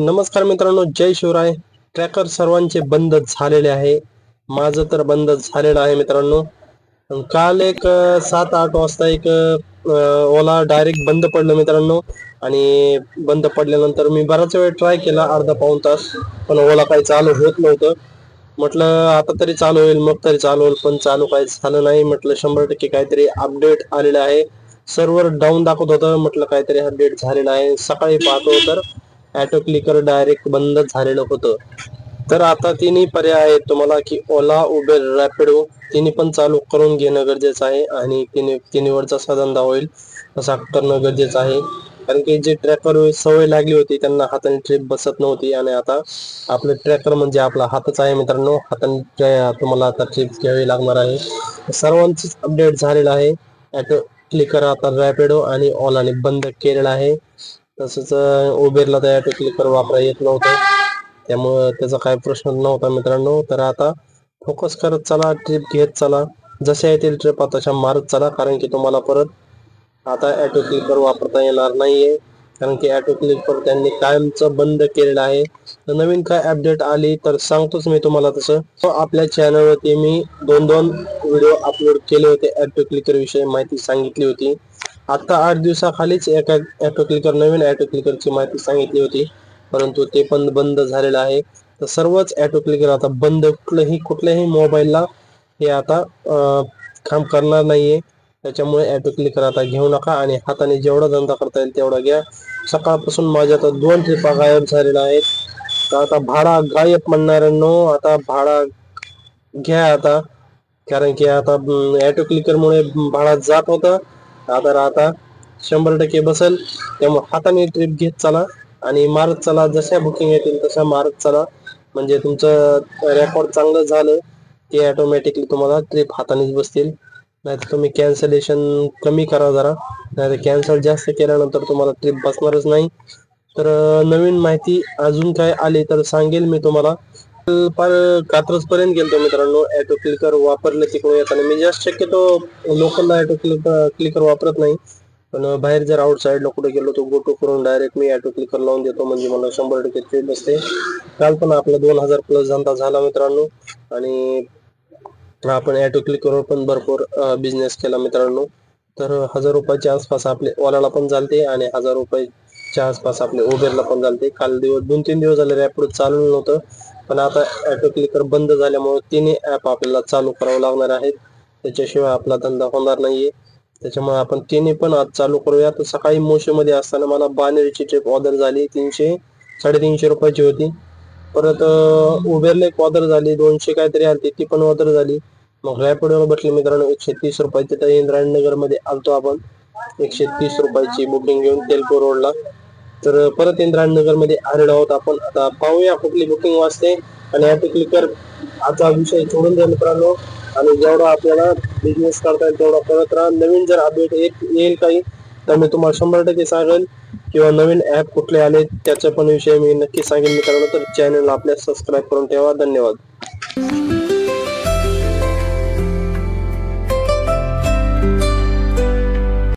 नमस्कार मित्रांनो जय शिवराय. ट्रॅकर सर्वांचे बंद झालेले आहे. माझं तर बंद झालेलं आहे मित्रांनो. काल एक सात आठ वाजता एक ओला डायरेक्ट बंद पडलं मित्रांनो. आणि बंद पडल्यानंतर मी बराच वेळ ट्राय केला अर्धा पाऊन तास. पण ओला काही चालू होत नव्हतं. म्हटलं आता तरी चालू होईल मग तरी चालू होईल पण चालू काही झालं नाही. म्हटलं शंभर टक्के काहीतरी अपडेट आलेलं आहे. सर्व्हर डाऊन दाखवत होतं. म्हटलं काहीतरी अपडेट झालेलं आहे. सकाळी पाहतो तर ॲटो क्लिकर डायरेक्ट बंद झालेलं होतं तर आता तिन्ही पर्याय आहेत तुम्हाला की ओला उबेर रॅपिडो तिन्ही पण चालू करून घेणं गरजेचं आहे आणि तिन्ही तिन्हीवरचा धंदा होईल. असा करणं गरजेचं आहे. कारण की जे ट्रॅकर सवय लागली होती त्यांना हाताने ट्रिप बसत नव्हती. आणि आता आपलं ट्रॅकर म्हणजे आपला हातच आहे मित्रांनो. हाताने तुम्हाला आता ट्रिप घ्यावी लागणार आहे. सर्वांचीच अपडेट झालेलं आहे. ऍटो क्लिकर आता रॅपिडो हो आणि ओलाने बंद केलेलं आहे. तसंच उबेरला तर टेक्निकवर क्लिकर वापरा येत नव्हतं. त्यामुळं त्याचा काही प्रश्न नव्हता मित्रांनो. तर आता फोकस करत चला ट्रिप घेत चला. जशा येतील ट्रिप तशा मारत चला कारण की तुम्हाला परत आता ॲटो क्लिकर वापरता येणार नाहीये. कारण की ऑटो क्लिकर त्यांनी कायमचं बंद केलेलं आहे. तर नवीन काय अपडेट आली तर सांगतोच मी तुम्हाला तसं. आपल्या चॅनलवरती मी दोन दोन व्हिडिओ अपलोड केले होते ॲटो क्लिकर विषयी माहिती सांगितली होती. आता आठ दिवसाखालीच एका ॲटो क्लिकर नवीन ॲटो क्लिकरची माहिती सांगितली होती. परंतु ते पण बंद झालेलं आहे. तर सर्वच ॲटो क्लिकर आता बंद कुठलंही कुठल्याही मोबाईलला हे आता काम करणार नाहीये. त्याच्यामुळे ॲटो क्लिकर आता घेऊ नका आणि हाताने जेवढा धंदा करता येईल तेवढा घ्या. सकाळपासून माझ्या आता दोन ट्रिपा गायब झालेल्या आहेत. तर आता भाडा गायब म्हणणाऱ्यांनो आता भाडा घ्या आता. कारण की आता ॲटो क्लिकरमुळे भाडा जात होता. आता आता शंभर टक्के बसेल. त्यामुळे हाताने ट्रिप घेत चला आणि मारत चला. जशा बुकिंग येतील तशा मारत चला. म्हणजे तुमचं रेकॉर्ड चांगलं झालं की ऑटोमॅटिकली तुम्हाला ट्रिप हातानेच बसतील. नाहीतर तुम्ही कॅन्सलेशन कमी करा जरा. नाहीतर कॅन्सल जास्त केल्यानंतर तुम्हाला ट्रिप बसणारच नाही. तर नवीन माहिती अजून काय आली तर सांगेल मी तुम्हाला. फार कात्रज पर्यंत गेलतो मित्रांनो. ऑटो क्लिकर वापरलं तिकडून येताना. मी जास्त शक्यतो लोकलला ऑटो क्लिकर क्लिकर वापरत नाही. पण बाहेर जर आउटसाईडला कुठे गेलो तो गोटो करून डायरेक्ट मी ऑटो क्लिकर लावून देतो. म्हणजे मला शंभर टक्के ट्रिप बसते. काल पण आपला दोन हजार प्लस धंदा झाला मित्रांनो. आणि आपण ऑटो क्लिकरवर पण भरपूर बिझनेस केला मित्रांनो. तर हजार रुपयाच्या आसपास आपले ओलाला पण चालते आणि हजार रुपये च्या आसपास आपले उबेरला पण झालते. काल दिवस दोन तीन दिवस झाले रॅपिडो चालू नव्हतं. पण आता ॲटो क्लिकर बंद झाल्यामुळे तिन्ही ऍप आपल्याला चालू करावं लागणार आहेत. त्याच्याशिवाय आपला धंदा होणार नाहीये. त्याच्यामुळे आपण तिन्ही पण आज चालू करूया तर सकाळी मोशेमध्ये असताना मला बानेरची ट्रिप ऑर्डर झाली. तीनशे साडेतीनशे रुपयाची होती. परत उबेरला एक ऑर्डर झाली. दोनशे काहीतरी आली ती पण ऑर्डर झाली. मग रॅपिडोला बसले मित्रांनो एकशे तीस रुपयाची. तर इंद्रायणनगरमध्ये आलतो आपण. एकशे तीस रुपयाची बुकिंग घेऊन तेलपूर रोडला तर परत इंद्रायणनगरमध्ये आलेलो आहोत आपण आता पाहूया कुठली बुकिंग वाजते. आणि ऑटो क्लिकर आता विषय सोडून द्या मित्रांनो. आणि जेवढा आपल्याला बिझनेस करता येईल तेवढा करत राहा. नवीन जर अपडेट येईल काही तर मी तुम्हाला शंभर टक्के सांगेल. किंवा नवीन ऍप कुठले आले त्याचा पण विषय मी नक्की सांगेन मित्रांनो. तर चॅनल आपल्या सबस्क्राईब करून ठेवा. धन्यवाद.